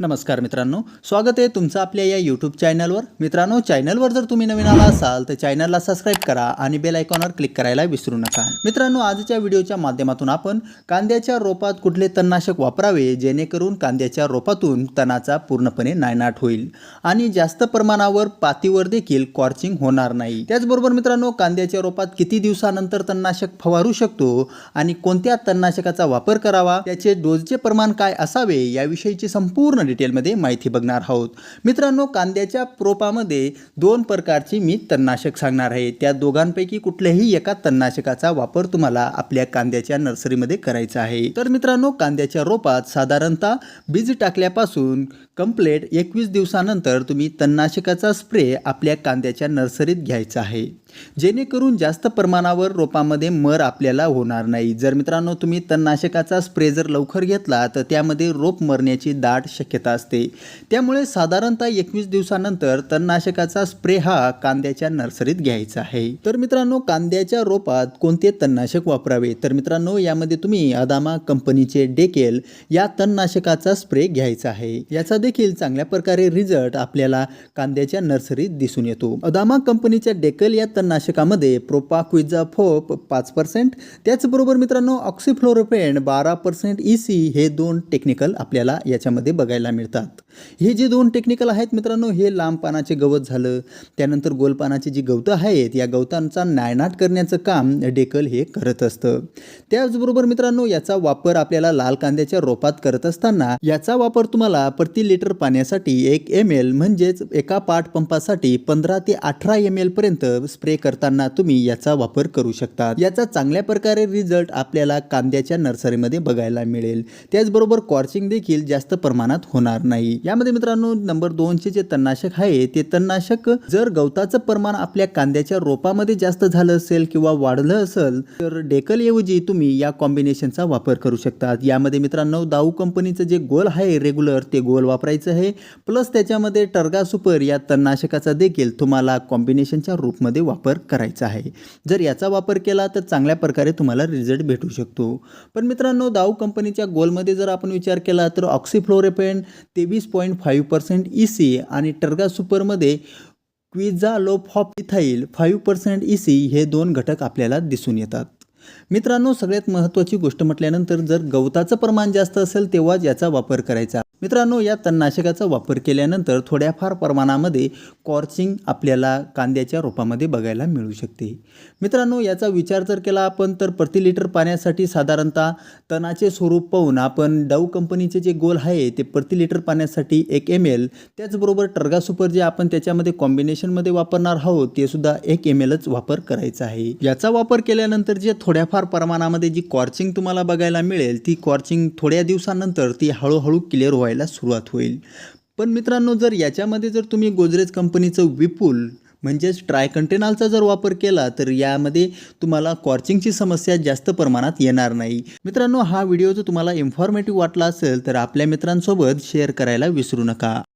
नमस्कार मित्रांनो स्वागत आहे तुमचं आपल्या या यूट्यूब चॅनलवर मित्रांनो चॅनलवर जर तुम्ही नवीन आला असाल तर चॅनलला सबस्क्राईब करा आणि बेल आयकॉनवर क्लिक करायला विसरू नका. मित्रांनो आजच्या व्हिडिओच्या माध्यमातून आपण कांद्याच्या रोपात कुठले तणनाशक वापरावे जेणेकरून कांद्याच्या रोपातून तणाचा पूर्णपणे नायनाट होईल आणि जास्त प्रमाणावर पातीवर देखील कॉर्चिंग होणार नाही. त्याचबरोबर मित्रांनो कांद्याच्या रोपात किती दिवसानंतर तणनाशक फवारू शकतो आणि कोणत्या तणनाशकाचा वापर करावा त्याचे डोसचे प्रमाण काय असावे याविषयीची संपूर्ण डिटेलमध्ये माहिती बघणार आहोत. मित्रांनो कांद्याच्या रोपामध्ये दोन प्रकारची मी तणनाशक सांगणार आहे. त्या दोघांपैकी कुठल्याही एका तणनाशकाचा वापर तुम्हाला आपल्या कांद्याच्या नर्सरीमध्ये करायचा आहे. तर मित्रांनो कांद्याच्या रोपात साधारणतः बीज टाकल्यापासून कंप्लेट एकवीस दिवसानंतर तुम्ही तणनाशकाचा स्प्रे आपल्या कांद्याच्या नर्सरीत घ्यायचा आहे. जेणेकरून जास्त प्रमाणावर रोपामध्ये मर आपल्याला होणार नाही. जर मित्रांनो तुम्ही तणनाशकाचा स्प्रे जर लवकर घेतला तर त्यामध्ये रोप मरण्याची दाट शक्यता असते. त्यामुळे साधारणतः एकवीस दिवसानंतर तणनाशकाचा स्प्रे हा कांद्याच्या नर्सरीत घ्यायचा आहे. तर मित्रांनो कांद्याच्या रोपात कोणते तणनाशक वापरावे? तर मित्रांनो यामध्ये तुम्ही अदामा कंपनीचे डेकेल या तणनाशकाचा स्प्रे घ्यायचा आहे. याचा देखील चांगल्या प्रकारे रिझल्ट आपल्याला कांद्याच्या नर्सरीत दिसून येतो. अदामा कंपनीच्या डेकल या नाशकामध्ये प्रोपाक्विझा फोप पाच पर्सेंट त्याचबरोबर मित्रांनो ऑक्सिफ्लोरोपेन बारा पर्सेंट ई सी हे दोन टेक्निकल आपल्याला याच्यामध्ये बघायला मिळतात. हे जे दोन टेक्निकल आहेत मित्रांनो हे लांब पानाचे गवत झालं. त्यानंतर गोलपानाचे जी गवतं आहेत या गवतांचा नायनाट करण्याचं काम डेकल हे करत असतं. त्याचबरोबर मित्रांनो याचा वापर आपल्याला लाल कांद्याच्या रोपात करत असताना याचा वापर तुम्हाला प्रति लिटर पाण्यासाठी एक एम एल म्हणजेच एका पाठ पंपासाठी पंधरा ते अठरा एम एल पर्यंत स्प्रे करताना तुम्ही याचा वापर करू शकता. याचा चांगल्या प्रकारे रिझल्ट आपल्याला कांद्याच्या नर्सरीमध्ये बघायला मिळेल. त्याचबरोबर कॉर्चिंग देखील जास्त प्रमाणात होणार नाही. यामध्ये मित्रांनो नंबर दोनचे जे तणनाशक आहे ते तणनाशक जर गवताचं प्रमाण आपल्या कांद्याच्या रोपामध्ये जास्त झालं असेल किंवा वाढलं असेल तर डेकलऐवजी तुम्ही या कॉम्बिनेशनचा वापर करू शकता यामध्ये मित्रांनो दाऊ कंपनीचं जे गोल आहे रेग्युलर ते गोल वापरायचं आहे. प्लस त्याच्यामध्ये टर्गा सुपर या तणनाशकाचा देखील तुम्हाला कॉम्बिनेशनच्या रूपमध्ये वापर करायचा आहे. जर याचा वापर केला तर चांगल्या प्रकारे तुम्हाला रिझल्ट भेटू शकतो. पण मित्रांनो दाऊ कंपनीच्या गोलमध्ये जर आपण विचार केला तर ऑक्सिफ्लोरेपेन तेवीस point five percent E C आणि टर्गा सुपरमध्ये quizalofop ethyl five percent E C हे दोन घटक आपल्याला दिसून येतात. मित्रांनो सगळ्यात महत्त्वाची गोष्ट म्हटल्यानंतर जर गवताचं प्रमाण जास्त असेल तेव्हाच याचा वापर करायचा. मित्रांनो या तणनाशकाचा वापर केल्यानंतर थोड्याफार प्रमाणामध्ये कॉर्चिंग आपल्याला कांद्याच्या रोपामध्ये बघायला मिळू शकते. मित्रांनो याचा विचार जर केला आपण तर प्रति लिटर पाण्यासाठी साधारणतः तणाचे स्वरूप पाहून आपण डाऊ कंपनीचे जे गोल आहे ते प्रति लिटर पाण्यासाठी एक एम एल त्याचबरोबर टर्गा सुपर जे आपण त्याच्यामध्ये कॉम्बिनेशनमध्ये वापरणार आहोत ते सुद्धा एक एम एलच वापर करायचा आहे. याचा वापर केल्यानंतर जे थोड्याफार प्रमाणामध्ये जी कॉर्चिंग तुम्हाला बघायला मिळेल ती कॉर्चिंग थोड्या दिवसानंतर ती हळूहळू क्लिअर व्हायला सुरुवात होईल. पण मित्रांनो जर याच्यामध्ये जर तुम्ही गोदरेज कंपनीचं विपुल म्हणजेच ट्रायकंटेनॉलचा जर वापर केला तर यामध्ये तुम्हाला कॉर्चिंगची समस्या जास्त प्रमाणात येणार नाही. मित्रांनो हा व्हिडिओ जर तुम्हाला इन्फॉर्मेटिव्ह वाटला असेल तर आपल्या मित्रांसोबत शेअर करायला विसरू नका.